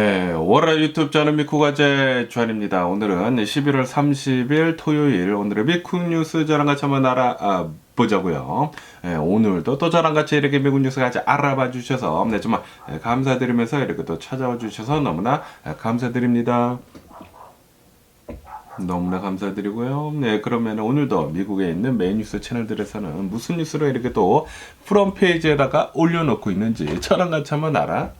네, 월화 유튜브 저는 미쿠가제 주한입니다. 오늘은 11월 30일 토요일 오늘의 미쿠 뉴스 저랑 같이 한번 알아보자고요. 네, 오늘도 또 저랑 같이 이렇게 미국 뉴스 같이 알아봐 주셔서 네, 정말 감사드리면서 이렇게 또 찾아와 주셔서 너무나 감사드립니다. 너무나 감사드리고요. 네, 그러면 오늘도 미국에 있는 메인 뉴스 채널들에서는 무슨 뉴스로 이렇게 또 프롬 페이지에다가 올려놓고 있는지 저랑 같이 한번 알아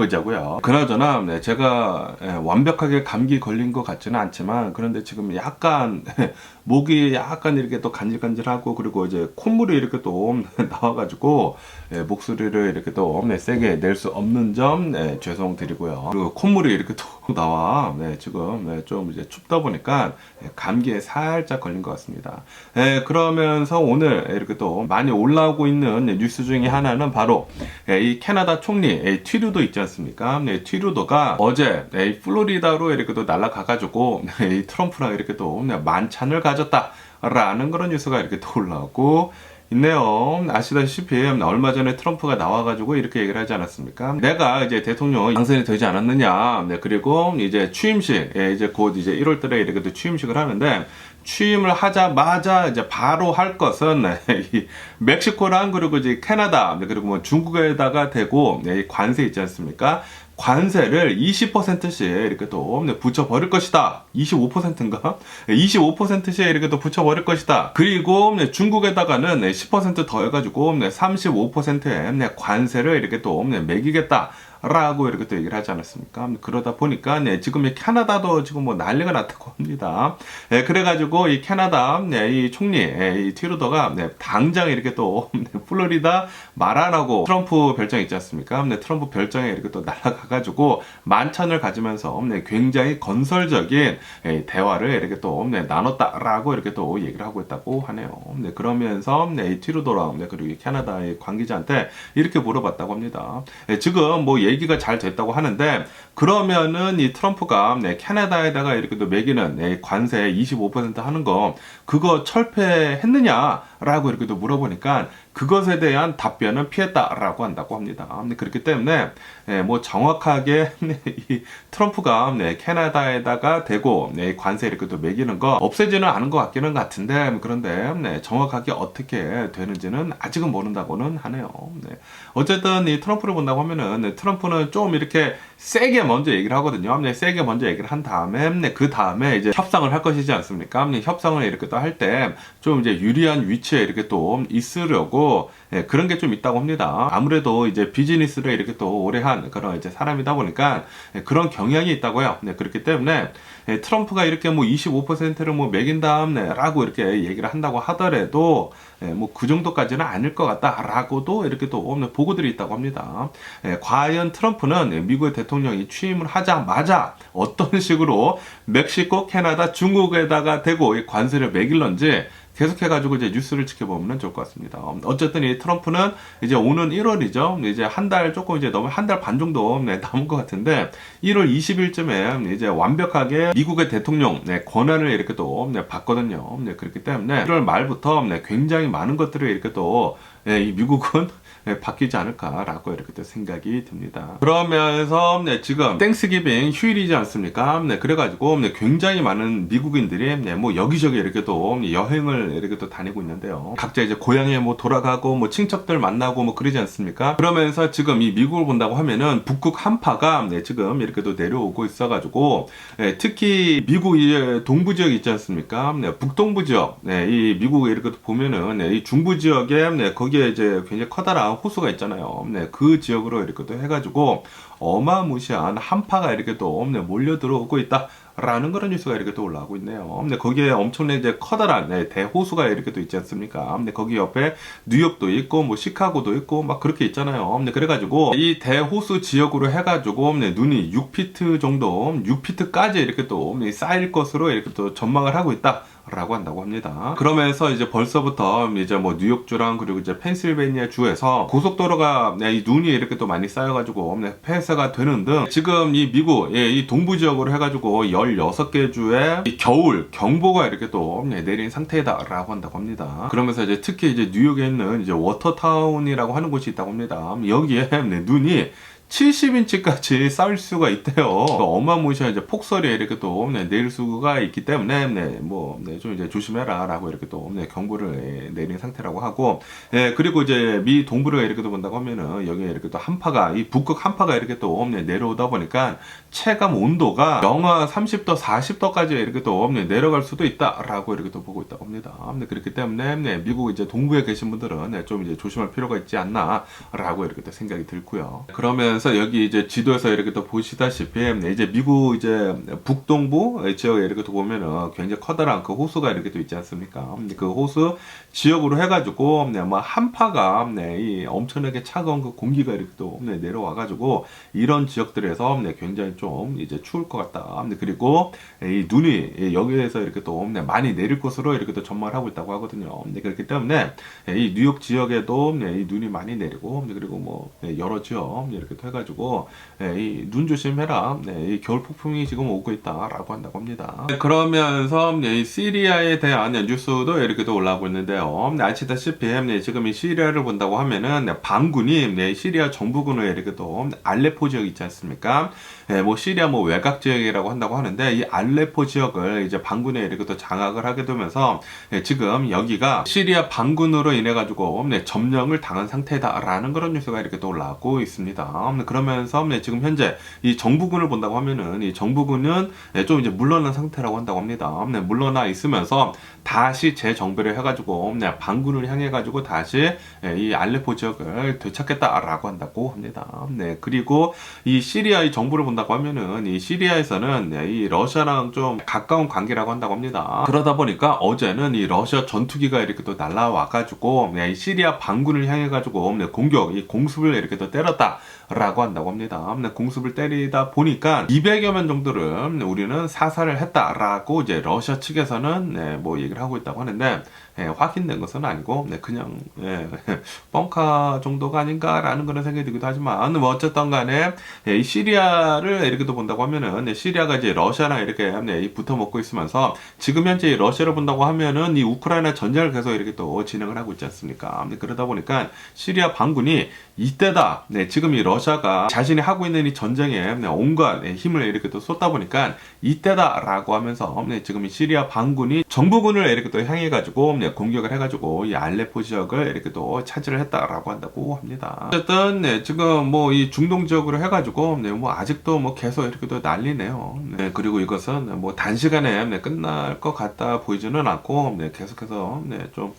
보자고요. 그나저나 네, 제가 예, 완벽하게 감기 걸린 것 같지는 않지만 그런데 지금 약간 목이 약간 이렇게 또 간질간질하고 그리고 이제 콧물이 이렇게 또 나와가지고 예, 목소리를 이렇게 또 네, 세게 낼 수 없는 점 네, 죄송드리고요. 그리고 콧물이 이렇게 또 나와 네, 지금 네, 좀 이제 춥다 보니까 예, 감기에 살짝 걸린 것 같습니다. 예, 그러면서 오늘 이렇게 또 많이 올라오고 있는 뉴스 중에 하나는 바로 예, 이 캐나다 총리 예, 튀루도 있지 않습니까? 네, 튀루도가 어제 네, 이 플로리다로 이렇게 또 날아가가지고 네, 이 트럼프랑 이렇게 또 네, 만찬을 가졌다라는 그런 뉴스가 이렇게 또 올라오고 있네요. 아시다시피 얼마 전에 트럼프가 나와가지고 이렇게 얘기를 하지 않았습니까? 내가 이제 대통령 당선이 되지 않았느냐. 네, 그리고 이제 취임식, 예, 이제 곧 이제 1월달에 이렇게 또 취임식을 하는데 취임을 하자마자 이제 바로 할 것은 네, 이 멕시코랑 그리고 이제 캐나다 네, 그리고 뭐 중국에다가 대고 네, 이 관세 있지 않습니까? 관세를 20%씩 이렇게 또 붙여 버릴 것이다. 25%인가? 25%씩 이렇게 또 붙여 버릴 것이다. 그리고 중국에다가는 10% 더해가지고 35%의 관세를 이렇게 또 매기겠다. 라고 이렇게 또 얘기를 하지 않았습니까? 그러다 보니까 네, 지금 이 캐나다도 지금 뭐 난리가 났다고 합니다. 네, 그래가지고 이 캐나다 네, 이 총리 네, 이 티루더가 네, 당장 이렇게 또 네, 플로리다 말하라고 트럼프 별장 있지 않습니까? 네, 트럼프 별장에 이렇게 또 날아가가지고 만찬을 가지면서 네, 굉장히 건설적인 네, 대화를 이렇게 또 네, 나눴다라고 이렇게 또 얘기를 하고 있다고 하네요. 네, 그러면서 네, 이 티루더랑 네, 그리고 이 캐나다의 관계자한테 이렇게 물어봤다고 합니다. 네, 지금 뭐 얘기가 잘 됐다고 하는데 그러면은 이 트럼프가 네, 캐나다에다가 이렇게 또 매기는 네, 관세 25% 하는 거 그거 철폐했느냐 라고 이렇게 또 물어보니까 그것에 대한 답변은 피했다라고 한다고 합니다. 네, 그렇기 때문에 네, 뭐 정확하게 네, 이 트럼프가 네, 캐나다에다가 대고 네, 관세 이렇게 또 매기는 거 없애지는 않은 것 같기는 같은데 그런데 네, 정확하게 어떻게 되는지는 아직은 모른다고는 하네요. 네. 어쨌든 이 트럼프를 본다고 하면은 네, 트럼프는 좀 이렇게 세게 먼저 얘기를 하거든요. 네, 세게 먼저 얘기를 한 다음에 네, 그 다음에 이제 협상을 할 것이지 않습니까? 네, 협상을 이렇게 또 할 때 좀 이제 유리한 위치 에 이렇게 또 있으려고 예, 그런 게 좀 있다고 합니다. 아무래도 이제 비즈니스를 이렇게 또 오래 한 그런 이제 사람이다 보니까 예, 그런 경향이 있다고요. 네, 그렇기 때문에 예, 트럼프가 이렇게 뭐 25%를 뭐 매긴 다음에라고 이렇게 얘기를 한다고 하더라도 예, 뭐그 정도까지는 아닐 것 같다라고도 이렇게 또 보고들이 있다고 합니다. 예, 과연 트럼프는 미국의 대통령이 취임을 하자마자 어떤 식으로 멕시코, 캐나다, 중국에다가 대고 관세를 매길런지 계속해가지고 이제 뉴스를 지켜보면 좋을 것 같습니다. 어쨌든 이 트럼프는 이제 오는 1월이죠. 이제 한 달 조금 이제 너무 한 달 반 정도 네, 남은 것 같은데 1월 20일쯤에 이제 완벽하게 미국의 대통령 네, 권한을 이렇게 또 네, 받거든요. 네, 그렇기 때문에 1월 말부터 네, 굉장히 많은 것들을 이렇게 또 네, 이 미국은 네, 바뀌지 않을까라고 이렇게 또 생각이 듭니다. 그러면서 네, 지금 땡스기빙 휴일이지 않습니까? 네, 그래가지고 네, 굉장히 많은 미국인들이 네, 뭐 여기저기 이렇게 또 여행을 이렇게 또 다니고 있는데요. 각자 이제 고향에 뭐 돌아가고 뭐 친척들 만나고 뭐 그러지 않습니까? 그러면서 지금 이 미국을 본다고 하면은 북극 한파가 네, 지금 이렇게 또 내려오고 있어가지고 네, 특히 미국 이 동부 지역 있지 않습니까? 네, 북동부 지역, 네, 이 미국 이렇게 보면은 네, 이 중부 지역에 네, 거기 에 이제 굉장히 커다란 호수가 있잖아요. 네, 그 지역으로 이렇게 또 해가지고 어마무시한 한파가 이렇게 또 네, 몰려 들어오고 있다. 라는 그런 뉴스가 이렇게 또 올라오고 있네요. 근데 거기에 엄청난 이제 커다란 네, 대호수가 이렇게 또 있지 않습니까? 근데 거기 옆에 뉴욕도 있고 뭐 시카고도 있고 막 그렇게 있잖아요. 근데 그래가지고 이 대호수 지역으로 해가지고 네, 눈이 6피트 정도, 6피트까지 이렇게 또 쌓일 것으로 이렇게 또 전망을 하고 있다. 라고 한다고 합니다. 그러면서 이제 벌써부터 이제 뭐 뉴욕주랑 그리고 이제 펜실베니아 주에서 고속도로가 네, 이 눈이 이렇게 또 많이 쌓여가지고 네, 폐쇄가 되는 등 지금 이 미국 예, 이 동부 지역으로 해가지고 16개 주에 겨울 경보가 이렇게 또 네, 내린 상태다라고 한다고 합니다. 그러면서 이제 특히 이제 뉴욕에 있는 이제 워터타운이라고 하는 곳이 있다고 합니다. 여기에 네, 눈이 70인치까지 쌓일 수가 있대요. 어마무시한 이제 폭설이 이렇게 또 네, 내릴 수가 있기 때문에 네, 뭐, 네, 좀 이제 조심해라라고 이렇게 또 네, 경고를 예, 내린 상태라고 하고, 예, 그리고 이제 미 동부를 이렇게 또 본다고 하면은 여기에 이렇게 또 한파가 이 북극 한파가 이렇게 또 네, 내려오다 보니까 체감 온도가 영하 30도, 40도까지 이렇게 또 네, 내려갈 수도 있다라고 이렇게 또 보고 있다고 합니다. 네, 그렇기 때문에 네, 미국 이제 동부에 계신 분들은 네, 좀 이제 조심할 필요가 있지 않나라고 이렇게 또 생각이 들고요. 그러면서 여기 이제 지도에서 이렇게 또 보시다시피 네, 이제 미국 이제 북동부 지역에 이렇게 또 보면은 굉장히 커다란 그 호수가 이렇게 또 있지 않습니까? 네, 그 호수 지역으로 해가지고 네, 뭐 한파가 네, 이 엄청나게 차가운 그 공기가 이렇게 또 네, 내려와가지고 이런 지역들에서 네, 굉장히 좀 이제 추울 것 같다. 네, 그리고 이 눈이 여기에서 이렇게 또 네, 많이 내릴 것으로 이렇게 또 전망을 하고 있다고 하거든요. 네, 그렇기 때문에 이 뉴욕 지역에도 네, 이 눈이 많이 내리고 네, 그리고 뭐 네, 여러 지역 네, 이렇게 또 해가지고 네, 이눈 조심해라. 네, 이 겨울 폭풍이 지금 오고 있다라고 한다고 합니다. 네, 그러면서 네, 이 시리아에 대한 네, 뉴스도 이렇게 또 올라오고 있는데요. 네, 아시다시피 네, 지금 이 시리아를 본다고 하면은 네, 반군이 네, 시리아 정부군을 이렇게 또 알레포 지역 있지 않습니까? 네, 뭐 시리아 뭐 외곽 지역이라고 한다고 하는데 이 알레포 지역을 이제 반군에 이렇게 또 장악을 하게 되면서 네, 지금 여기가 시리아 반군으로 인해 가지고 네, 점령을 당한 상태다라는 그런 뉴스가 이렇게 또 올라오고 있습니다. 네, 그러면서 네, 지금 현재 이 정부군을 본다고 하면은 이 정부군은 네, 좀 이제 물러난 상태라고 한다고 합니다. 네, 물러나 있으면서 다시 재정비를 해가지고 네, 반군을 향해가지고 다시 네, 이 알레포 지역을 되찾겠다라고 한다고 합니다. 네, 그리고 이 시리아의 정부를 본다 고 하면은 이 시리아에서는 네, 이 러시아랑 좀 가까운 관계라고 한다고 합니다. 그러다 보니까 어제는 이 러시아 전투기가 이렇게 또 날라와 가지고 네, 이 시리아 반군을 향해 가지고 네, 공격, 이 공습을 이렇게 또 때렸다. 라고 한다고 합니다. 네, 공습을 때리다 보니까 200여 명 정도를 네, 우리는 사살을 했다라고 이제 러시아 측에서는 네, 뭐 얘기를 하고 있다고 하는데 예, 확인된 것은 아니고 네, 그냥 예, 뻥카 정도가 아닌가라는 그런 생각이 들기도 하지만 뭐 어쨌든 간에 예, 이 시리아를 이렇게 또 본다고 하면은 네, 시리아가 이제 러시아랑 이렇게 네, 붙어 먹고 있으면서 지금 현재 이 러시아를 본다고 하면은 이 우크라이나 전쟁을 계속 이렇게 또 진행을 하고 있지 않습니까? 네, 그러다 보니까 시리아 반군이 이때다. 네, 지금 이 러시아 가 자신이 하고 있는 이 전쟁에 네, 온갖 네, 힘을 이렇게 또 쏟다 보니까 이때다라고 하면서 네, 지금 이 시리아 반군이 정부군을 이렇게 또 향해 가지고 네, 공격을 해가지고 이 알레포 지역을 이렇게 또 차지를 했다라고 한다고 합니다. 어쨌든 네, 지금 뭐 이 중동 지역으로 해가지고 네, 뭐 아직도 뭐 계속 이렇게 또 난리네요. 네, 그리고 이것은 뭐 단시간에 네, 끝날 것 같다 보이지는 않고 네, 계속해서 네, 좀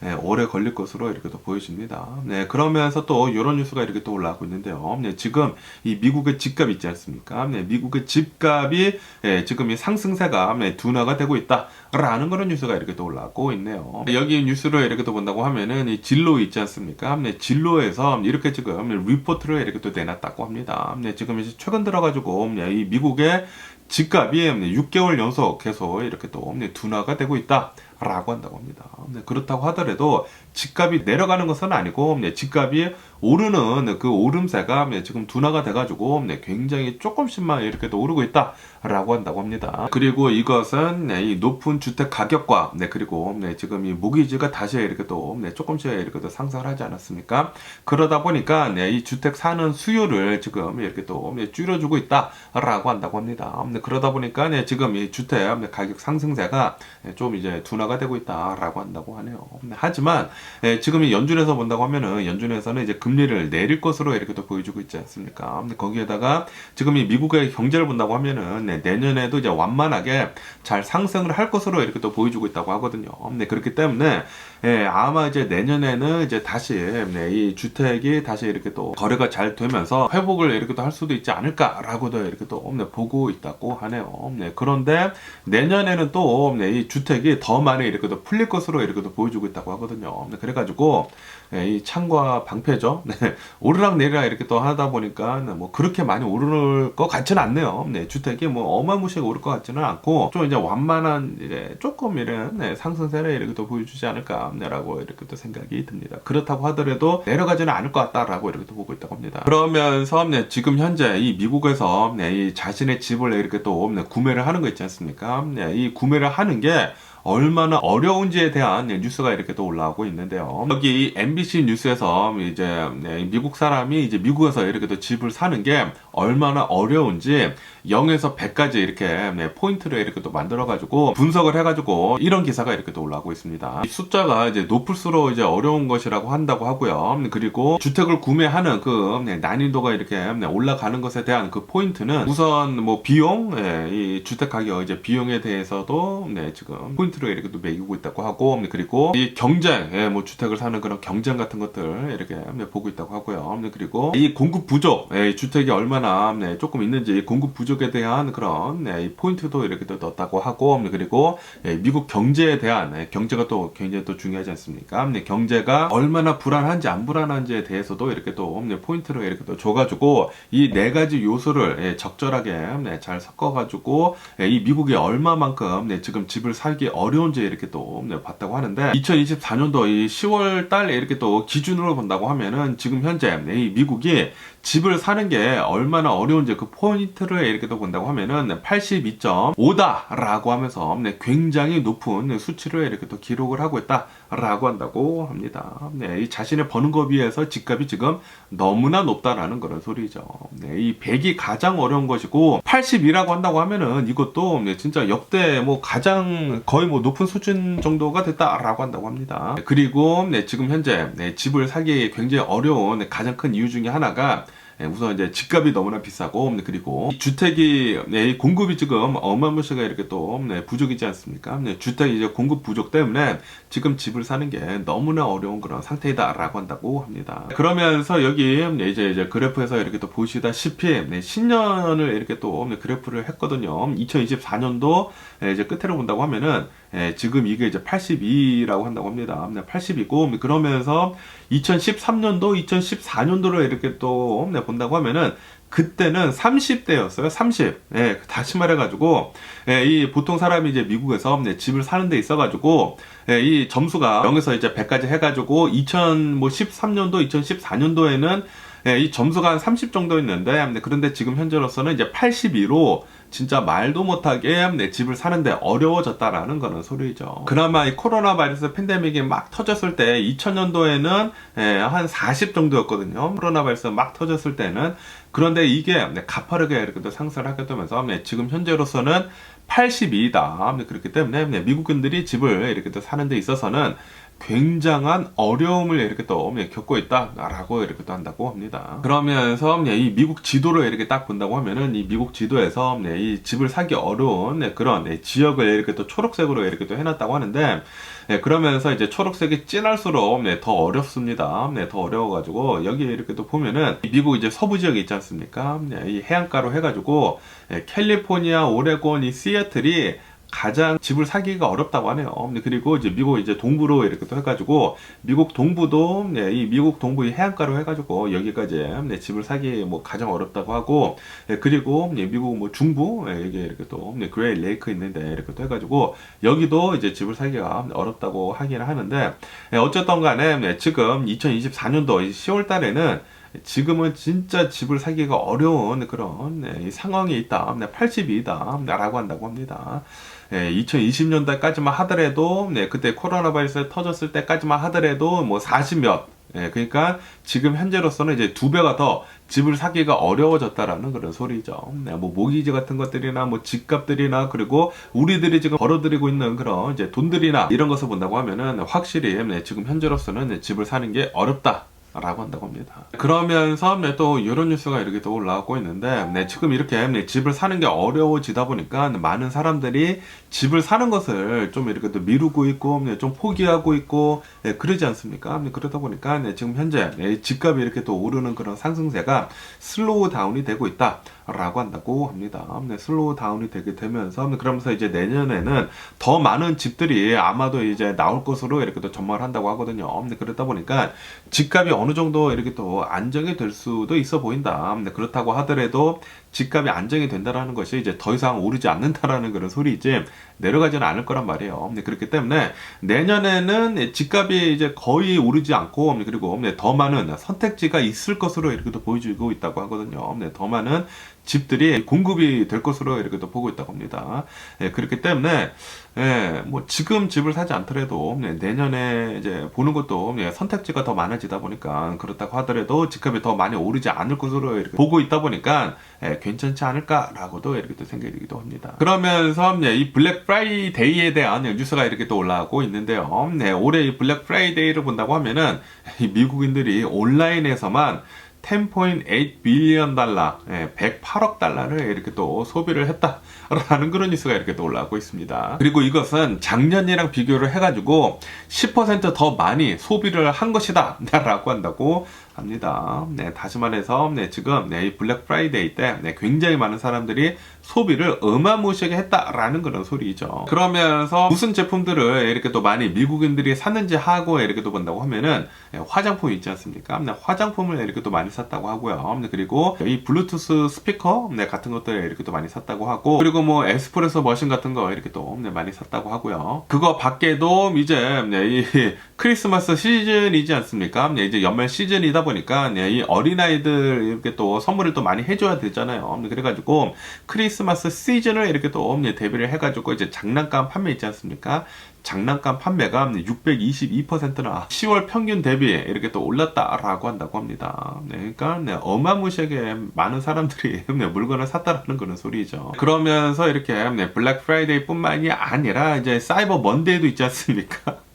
네, 오래 걸릴 것으로 이렇게 또 보여집니다. 네, 그러면서 또 이런 뉴스가 이렇게 또 올라오고 있는데요. 네, 지금 이 미국의 집값 있지 않습니까? 네, 미국의 집값이 네, 지금 이 상승세가 네, 둔화가 되고 있다라는 그런 뉴스가 이렇게 또 올라오고 있네요. 네, 여기 뉴스를 이렇게 또 본다고 하면은 이 진로 있지 않습니까? 네, 진로에서 이렇게 지금 리포트를 이렇게 또 내놨다고 합니다. 네, 지금 이제 최근 들어가지고 네, 이 미국의 집값이 6개월 연속 계속 이렇게 또 둔화가 되고 있다. 라고 한다고 합니다. 네, 그렇다고 하더라도 집값이 내려가는 것은 아니고 네, 집값이 오르는 그 오름세가 네, 지금 둔화가 돼가지고 네, 굉장히 조금씩만 이렇게 또 오르고 있다라고 한다고 합니다. 그리고 이것은 네, 이 높은 주택 가격과 네, 그리고 네, 지금 이 모기지가 다시 이렇게 또 네, 조금씩 이렇게 또 상승을 하지 않았습니까? 그러다 보니까 네, 이 주택 사는 수요를 지금 이렇게 또 네, 줄여주고 있다라고 한다고 합니다. 네, 그러다 보니까 네, 지금 이 주택 네, 가격 상승세가 네, 좀 이제 둔화 가 되고 있다라고 한다고 하네요. 하지만 예, 지금 이 연준에서 본다고 하면은 연준에서는 이제 금리를 내릴 것으로 이렇게 또 보여주고 있지 않습니까? 근데 거기에다가 지금 이 미국의 경제를 본다고 하면은 네, 내년에도 이제 완만하게 잘 상승을 할 것으로 이렇게 또 보여주고 있다고 하거든요. 네, 그렇기 때문에 예, 아마 이제 내년에는 이제 다시 네, 이 주택이 다시 이렇게 또 거래가 잘 되면서 회복을 이렇게 또 할 수도 있지 않을까라고도 이렇게 또 네, 보고 있다고 하네요. 네, 그런데 내년에는 또 네, 이 주택이 더 많이 이렇게 또 풀릴 것으로 이렇게 또 보여주고 있다고 하거든요. 네, 그래가지고 예, 이 창과 방패죠. 네, 오르락 내리락 이렇게 또 하다 보니까 네, 뭐 그렇게 많이 오를 것 같지는 않네요. 네, 주택이 뭐 어마무시하게 오를 것 같지는 않고 좀 이제 완만한 이제 조금 이런 네, 상승세를 이렇게 또 보여주지 않을까 라고 이렇게 또 생각이 듭니다. 그렇다고 하더라도 내려가지는 않을 것 같다라고 이렇게 또 보고 있다고 합니다. 그러면서 네, 지금 현재 이 미국에서 네, 이 자신의 집을 이렇게 또 네, 구매를 하는 거 있지 않습니까? 네, 이 구매를 하는 게 얼마나 어려운지에 대한 네, 뉴스가 이렇게 또 올라오고 있는데요. 여기 MBC 뉴스에서 이제 네, 미국 사람이 이제 미국에서 이렇게 또 집을 사는 게 얼마나 어려운지 0에서 100까지 이렇게 네, 포인트를 이렇게 또 만들어가지고 분석을 해가지고 이런 기사가 이렇게 또 올라오고 있습니다. 이 숫자가 이제 높을수록 이제 어려운 것이라고 한다고 하고요. 그리고 주택을 구매하는 그 네, 난이도가 이렇게 네, 올라가는 것에 대한 그 포인트는 우선 뭐 비용, 예, 이 주택 가격 이제 비용에 대해서도 네, 지금 포인트를 이렇게 또 매기고 있다고 하고 그리고 이 경쟁, 예, 뭐 주택을 사는 그런 경쟁 같은 것들 이렇게 네, 보고 있다고 하고요. 그리고 이 공급 부족, 예, 이 주택이 얼마나 네, 조금 있는지 공급 부족 에 대한 그런 네, 이 포인트도 이렇게 또 넣었다고 하고 그리고 예, 미국 경제에 대한 예, 경제가 또 굉장히 또 중요하지 않습니까? 네, 경제가 얼마나 불안한지 안 불안한지에 대해서도 이렇게 또 네, 포인트를 이렇게 또 줘가지고 이 네 가지 요소를 예, 적절하게 네, 잘 섞어가지고 예, 이 미국이 얼마만큼 네, 지금 집을 살기 어려운지 이렇게 또 네, 봤다고 하는데 2024년도 이 10월 달에 이렇게 또 기준으로 본다고 하면은 지금 현재 네, 이 미국이 집을 사는 게 얼마나 어려운지 그 포인트를 이렇게 또 본다고 하면은 82.5다라고 하면서 네, 굉장히 높은 수치를 이렇게 또 기록을 하고 있다라고 한다고 합니다. 네, 이 자신의 버는 거에 비해서 집값이 지금 너무나 높다라는 그런 소리죠. 네, 이 100이 가장 어려운 것이고 82라고 한다고 하면은 이것도 네, 진짜 역대 뭐 가장 거의 뭐 높은 수준 정도가 됐다라고 한다고 합니다. 그리고 네, 지금 현재 네, 집을 사기 굉장히 어려운 네, 가장 큰 이유 중에 하나가 예, 우선 이제 집값이 너무나 비싸고 그리고 이 주택이 네, 이 공급이 지금 어마무시가 이렇게 또 네, 부족이지 않습니까? 네, 주택 이제 공급 부족 때문에 지금 집을 사는 게 너무나 어려운 그런 상태이다라고 한다고 합니다. 그러면서 여기 네, 이제 이제 그래프에서 이렇게 또 보시다시피 네, 10년을 이렇게 또 네, 그래프를 했거든요. 2024년도 예, 이제 끝으로 본다고 하면은 예, 지금 이게 이제 82라고 한다고 합니다. 80이고 그러면서 2013년도, 2014년도를 이렇게 또 네, 본다고 하면은 그때는 30대였어요. 30. 예, 다시 말해가지고, 예, 이 보통 사람이 이제 미국에서 네, 집을 사는 데 있어가지고, 예, 이 점수가 0에서 이제 100까지 해가지고, 2013년도, 2014년도에는 예, 이 점수가 한 30 정도 있는데, 그런데 지금 현재로서는 이제 82로 진짜 말도 못하게 내 집을 사는데 어려워졌다라는 거는 소리죠. 그나마 이 코로나 바이러스 팬데믹이 막 터졌을 때 2000년도에는 예, 한40 정도였거든요. 코로나 바이러스 막 터졌을 때는 그런데 이게 네, 가파르게 이렇게 또 상승을 하게 되면서 네, 지금 현재로서는 82다. 그렇기 때문에 네, 미국인들이 집을 이렇게 또 사는 데 있어서는 굉장한 어려움을 이렇게 또 겪고 있다라고 이렇게 또 한다고 합니다. 그러면서 이 미국 지도를 이렇게 딱 본다고 하면은 이 미국 지도에서 이 집을 사기 어려운 그런 지역을 이렇게 또 초록색으로 이렇게 또 해놨다고 하는데 그러면서 이제 초록색이 진할수록 더 어렵습니다. 더 어려워가지고 여기 이렇게 또 보면은 미국 이제 서부 지역에 있지 않습니까? 이 해안가로 해가지고 캘리포니아, 오레곤, 이 시애틀이 가장 집을 사기가 어렵다고 하네요. 그리고 이제 미국 이제 동부로 이렇게 또 해가지고 미국 동부도 네, 이 미국 동부 의 해안가로 해가지고 여기까지 네, 집을 사기 뭐 가장 어렵다고 하고 네, 그리고 네, 미국 뭐 중부 네, 이게 이렇게 또 네, 그레이 레이크 있는데 이렇게 또 해가지고 여기도 이제 집을 사기가 어렵다고 하기는 하는데 네, 어쨌든 간에 네, 지금 2024년도 10월 달에는 지금은 진짜 집을 사기가 어려운 그런 네, 상황이 있다. 네, 80이다. 라고 한다고 합니다. 예, 2020년대까지만 하더라도, 네, 그때 코로나 바이러스 터졌을 때까지만 하더라도 뭐 40몇, 예, 그러니까 지금 현재로서는 이제 두 배가 더 집을 사기가 어려워졌다라는 그런 소리죠. 네, 뭐 모기지 같은 것들이나 뭐 집값들이나 그리고 우리들이 지금 벌어들이고 있는 그런 이제 돈들이나 이런 것을 본다고 하면은 확실히 네, 지금 현재로서는 네, 집을 사는 게 어렵다. 라고 한다고 합니다. 그러면서 네, 또 이런 뉴스가 이렇게 또 올라오고 있는데 네, 지금 이렇게 네, 집을 사는 게 어려워지다 보니까 많은 사람들이 집을 사는 것을 좀 이렇게 또 미루고 있고 네, 좀 포기하고 있고 네, 그러지 않습니까? 네, 그러다 보니까 네, 지금 현재 네, 집값이 이렇게 또 오르는 그런 상승세가 슬로우 다운이 되고 있다. 라고 한다고 합니다. 네, 슬로우 다운이 되게 되면서 그러면서 이제 내년에는 더 많은 집들이 아마도 이제 나올 것으로 이렇게 또 전망을 한다고 하거든요. 네, 그러다 보니까 집값이 어느 정도 이렇게 또 안정이 될 수도 있어 보인다. 네, 그렇다고 하더라도 집값이 안정이 된다라는 것이 이제 더 이상 오르지 않는다라는 그런 소리이지 내려가지는 않을 거란 말이에요. 네, 그렇기 때문에 내년에는 집값이 이제 거의 오르지 않고 그리고 더 많은 선택지가 있을 것으로 이렇게 또 보여주고 있다고 하거든요. 더 많은 집들이 공급이 될 것으로 이렇게 또 보고 있다고 합니다. 예, 그렇기 때문에 예, 뭐 지금 집을 사지 않더라도 네, 내년에 이제 보는 것도 예, 선택지가 더 많아지다 보니까 그렇다고 하더라도 집값이 더 많이 오르지 않을 것으로 이렇게 보고 있다 보니까 예, 괜찮지 않을까라고도 이렇게 또 생각이 들기도 합니다. 그러면서 예, 이 블랙 프라이데이에 대한 뉴스가 이렇게 또 올라오고 있는데요. 네, 올해 이 블랙 프라이데이를 본다고 하면은 이 미국인들이 온라인에서만 10.8 빌리언 달러, 예, 108억 달러를 이렇게 또 소비를 했다라는 그런 뉴스가 이렇게 또 올라오고 있습니다. 그리고 이것은 작년이랑 비교를 해가지고 10%더 많이 소비를 한 것이다 라고 한다고 합니다. 네, 다시 말해서 네, 지금 네, 이 블랙 프라이데이 때 네, 굉장히 많은 사람들이 소비를 어마무시하게 했다라는 그런 소리죠. 그러면서 무슨 제품들을 이렇게 또 많이 미국인들이 샀는지 하고 이렇게 또 본다고 하면은 네, 화장품 있지 않습니까? 네, 화장품을 이렇게 또 많이 샀다고 하고요. 네, 그리고 이 블루투스 스피커 네, 같은 것들 이렇게 또 많이 샀다고 하고 그리고 뭐 에스프레소 머신 같은 거 이렇게 또 네, 많이 샀다고 하고요. 그거 밖에도 이제 네, 이 크리스마스 시즌이지 않습니까? 네, 이제 연말 시즌이다 보니까 네, 이 어린아이들 이렇게 또 선물을 또 많이 해줘야 되잖아요. 네, 그래가지고 크리스마스 시즌을 이렇게 또 네, 대비를 해가지고 이제 장난감 판매 있지 않습니까? 장난감 판매가 622%나 10월 평균 대비 이렇게 또 올랐다라고 한다고 합니다. 네, 그러니까 네, 어마무시하게 많은 사람들이 네, 물건을 샀다라는 그런 소리죠. 그러면서 이렇게 네, 블랙 프라이데이뿐만이 아니라 이제 사이버 먼데이도 있지 않습니까?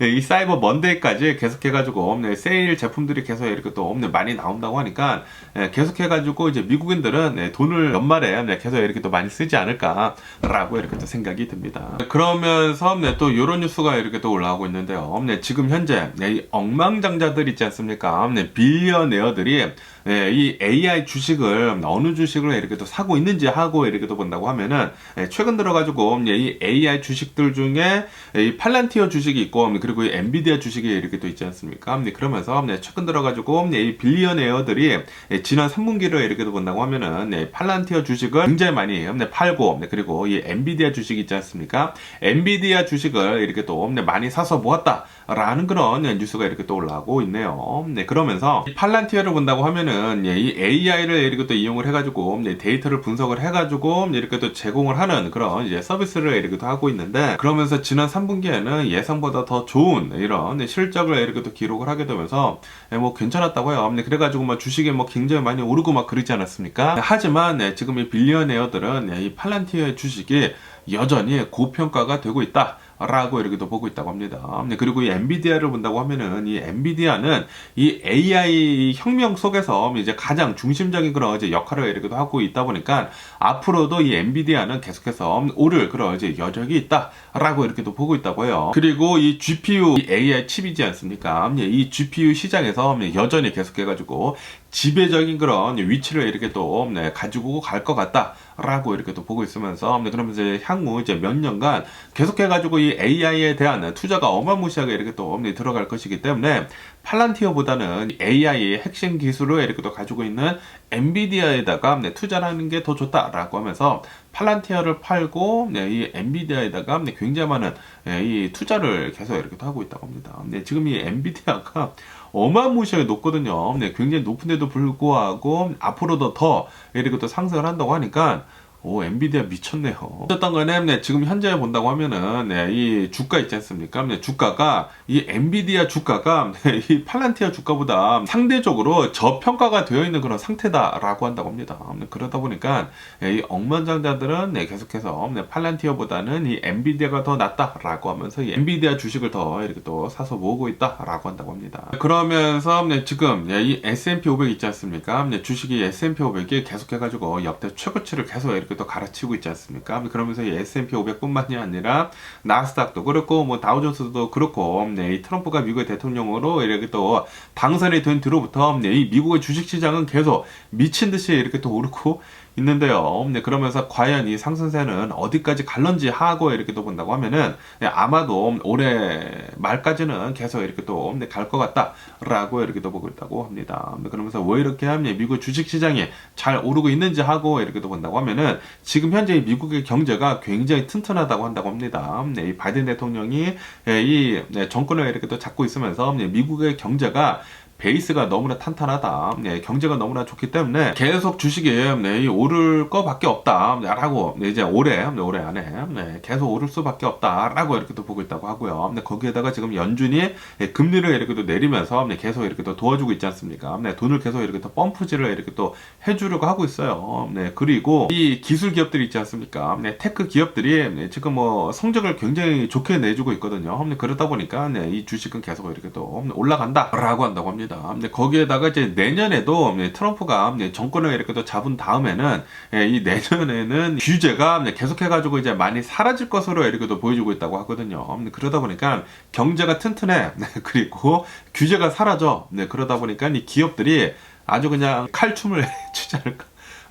네, 이 사이버 먼데이까지 계속해가지고 네, 세일 제품들이 계속 이렇게 또 네, 많이 나온다고 하니까 네, 계속해가지고 이제 미국인들은 네, 돈을 연말에 네, 계속 이렇게 또 많이 쓰지 않을까라고 이렇게 또 생각이 듭니다. 그러면서 네, 또 이런 뉴스가 이렇게 또 올라오고 있는데요. 네, 지금 현재 네, 이 억망장자들 있지 않습니까? 네, 빌리언에어들이 네, 이 AI 주식을 어느 주식을 이렇게 또 사고 있는지 하고 이렇게 또 본다고 하면은 네, 최근 들어가지고 네, 이 AI 주식들 중에 이 팔란티어 주식이 있고 그리고 이 엔비디아 주식이 이렇게 또 있지 않습니까? 네, 그러면서 네, 최근 들어가지고 네, 이 빌리언에어들이 네, 지난 3분기를 이렇게 또 본다고 하면은 네, 팔란티어 주식을 굉장히 많이 네, 팔고 네, 그리고 이 엔비디아 주식 있지 않습니까? 엔비디아 주식을 이렇게 또 네, 많이 사서 모았다. 라는 그런 뉴스가 이렇게 또 올라오고 있네요. 네, 그러면서 팔란티어를 본다고 하면은 예, 이 AI를 이렇게 또 이용을 해가지고 예, 데이터를 분석을 해가지고 이렇게 또 제공을 하는 그런 이제 서비스를 이렇게 또 하고 있는데 그러면서 지난 3분기에는 예상보다 더 좋은 이런 실적을 이렇게 또 기록을 하게 되면서 예, 뭐 괜찮았다고요. 네, 그래가지고 뭐 주식이 뭐 굉장히 많이 오르고 막 그러지 않았습니까? 하지만 네, 지금 이 빌리언에어들은 이 팔란티어의 주식이 여전히 고평가가 되고 있다. 라고 이렇게도 보고 있다고 합니다. 네, 그리고 이 엔비디아를 본다고 하면은 이 엔비디아는 이 AI 혁명 속에서 이제 가장 중심적인 그런 이제 역할을 이렇게도 하고 있다 보니까 앞으로도 이 엔비디아는 계속해서 오를 그런 이제 여력이 있다라고 이렇게도 보고 있다고 해요. 그리고 이 GPU 이 AI 칩이지 않습니까? 이 GPU 시장에서 여전히 계속해가지고 지배적인 그런 위치를 이렇게 또 네, 가지고 갈 것 같다 라고 이렇게 또 보고 있으면서 네, 그러면서 향후 이제 몇 년간 계속해가지고 이 AI에 대한 투자가 어마무시하게 이렇게 또 네, 들어갈 것이기 때문에 팔란티어보다는 AI의 핵심 기술을 이렇게 또 가지고 있는 엔비디아에다가 네, 투자를 하는 게 더 좋다라고 하면서 팔란티어를 팔고 네, 이 엔비디아에다가 네, 굉장히 많은 네, 이 투자를 계속 이렇게 또 하고 있다고 합니다. 네, 지금 이 엔비디아가 어마무시하게 높거든요. 네, 굉장히 높은데도 불구하고 앞으로도 더 이렇게 또 상승을 한다고 하니까 오, 엔비디아 미쳤네요. 어쨌든 간에, 네, 지금 현재 본다고 하면은, 네, 이 주가 있지 않습니까? 네, 주가가, 이 엔비디아 주가가, 네, 이 팔란티아 주가보다 상대적으로 저평가가 되어 있는 그런 상태다라고 한다고 합니다. 네, 그러다 보니까, 네, 이 억만장자들은, 네, 계속해서, 네, 팔란티아보다는 이 엔비디아가 더 낫다라고 하면서, 이 엔비디아 주식을 더 이렇게 또 사서 모으고 있다라고 한다고 합니다. 그러면서, 네, 지금, 네, 이 S&P 500 있지 않습니까? 네, 주식이 S&P 500이 계속해가지고 역대 최고치를 계속 이렇게 또 갈아치우고 있지 않습니까? 그러면서 이 S&P 500뿐만이 아니라 나스닥도 그렇고 뭐 다우존스도 그렇고 네, 이 트럼프가 미국의 대통령으로 이렇게 또 당선이 된 뒤로부터 네, 이 미국의 주식 시장은 계속 미친 듯이 이렇게 또 오르고 있는데요. 네, 그러면서 과연 이 상승세는 어디까지 갈런지 하고 이렇게 또 본다고 하면은 네, 아마도 올해 말까지는 계속 이렇게 또 갈 것 같다라고 이렇게 또 보고 있다고 합니다. 네, 그러면서 왜 이렇게 하면 미국 주식 시장이 잘 오르고 있는지 하고 이렇게 또 본다고 하면은 지금 현재 미국의 경제가 굉장히 튼튼하다고 한다고 합니다. 네, 이 바이든 대통령이 이 네, 정권을 이렇게 또 잡고 있으면서 네, 미국의 경제가 베이스가 너무나 탄탄하다. 네, 경제가 너무나 좋기 때문에 계속 주식이 네, 이 오를 거밖에 없다라고 네, 이제 올해 네, 올해 안에 네, 계속 오를 수밖에 없다라고 이렇게 또 보고 있다고 하고요. 네, 거기에다가 지금 연준이 네, 금리를 이렇게 또 내리면서 네, 계속 이렇게 또 도와주고 있지 않습니까? 네, 돈을 계속 이렇게 또 펌프질을 이렇게 또 해주려고 하고 있어요. 네, 그리고 이 기술 기업들이 있지 않습니까? 네, 테크 기업들이 네, 지금 뭐 성적을 굉장히 좋게 내주고 있거든요. 네, 그러다 보니까 네, 이 주식은 계속 이렇게 또 올라간다라고 한다고 합니다. 네, 거기에다가 이제 내년에도 네, 트럼프가 네, 정권을 이렇게 또 잡은 다음에는 예, 이 내년에는 규제가 네, 계속해가지고 이제 많이 사라질 것으로 이렇게 또 보여주고 있다고 하거든요. 네, 그러다 보니까 경제가 튼튼해. 네, 그리고 규제가 사라져. 네, 그러다 보니까 이 기업들이 아주 그냥 칼춤을 추지 않을까.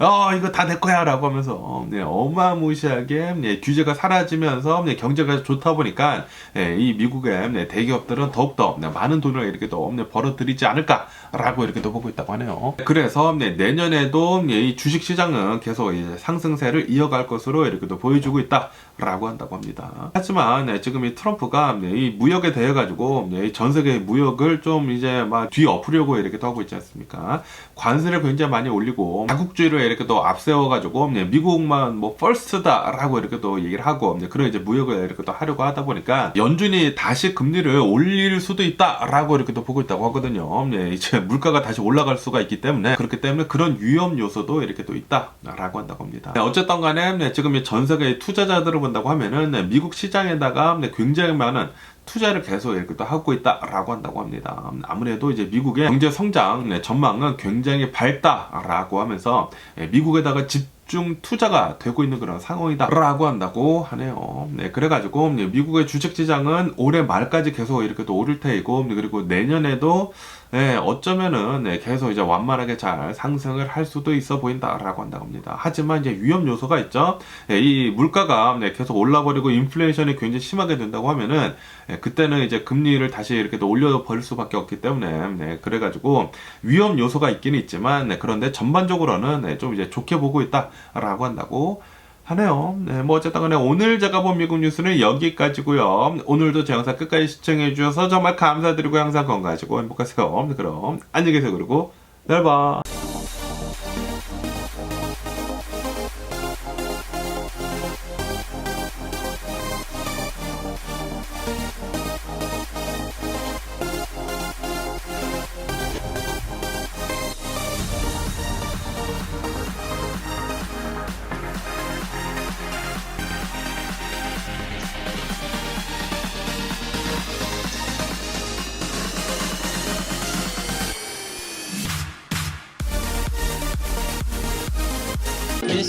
어 이거 다 내 거야라고 하면서 네, 어마무시하게 네, 규제가 사라지면서 네, 경제가 좋다 보니까 네, 이 미국의 네, 대기업들은 더욱더 네, 많은 돈을 이렇게 또 네, 벌어들이지 않을까라고 이렇게 또 보고 있다고 하네요. 그래서 네, 내년에도 네, 이 주식 시장은 계속 이제 상승세를 이어갈 것으로 이렇게 또 보여주고 있다라고 한다고 합니다. 하지만 네, 지금 이 트럼프가 네, 이 무역에 대해 가지고 네, 이전 세계 무역을 좀 이제 막 뒤엎으려고 이렇게 또 하고 있지 않습니까? 관세를 굉장히 많이 올리고 자국주의를 이렇게 또 앞세워가지고 네, 미국만 뭐 퍼스트다라고 이렇게 또 얘기를 하고 네, 그런 이제 무역을 이렇게 또 하려고 하다 보니까 연준이 다시 금리를 올릴 수도 있다라고 이렇게 또 보고 있다고 하거든요. 네, 이제 물가가 다시 올라갈 수가 있기 때문에 그렇기 때문에 그런 위험 요소도 이렇게 또 있다라고 한다고 합니다. 네, 어쨌든 간에 네, 지금 이전 세계의 투자자들을 본다고 하면은 네, 미국 시장에다가 네, 굉장히 많은 투자를 계속 이렇게 또 하고 있다라고 한다고 합니다. 아무래도 이제 미국의 경제 성장 네, 전망은 굉장히 밝다라고 하면서 예, 미국에다가 집중 투자가 되고 있는 그런 상황이다라고 한다고 하네요. 네, 그래가지고 네, 미국의 주식 시장은 올해 말까지 계속 이렇게 또 오를 테이고 네, 그리고 내년에도 네, 어쩌면은 네, 계속 이제 완만하게 잘 상승을 할 수도 있어 보인다라고 한다고 합니다. 하지만 이제 위험 요소가 있죠. 네, 이 물가가 네, 계속 올라버리고 인플레이션이 굉장히 심하게 된다고 하면은 네, 그때는 이제 금리를 다시 이렇게 또 올려 버릴 수밖에 없기 때문에 네, 그래가지고 위험 요소가 있기는 있지만 네, 그런데 전반적으로는 네, 좀 이제 좋게 보고 있다라고 한다고 하네요. 네, 뭐 어쨌든 간에 오늘 제가 본 미국 뉴스는 여기까지고요. 오늘도 제 영상 끝까지 시청해 주셔서 정말 감사드리고 항상 건강하시고 행복하세요. 그럼 안녕히 계세요. 그리고 내일 봐.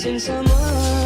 sense amor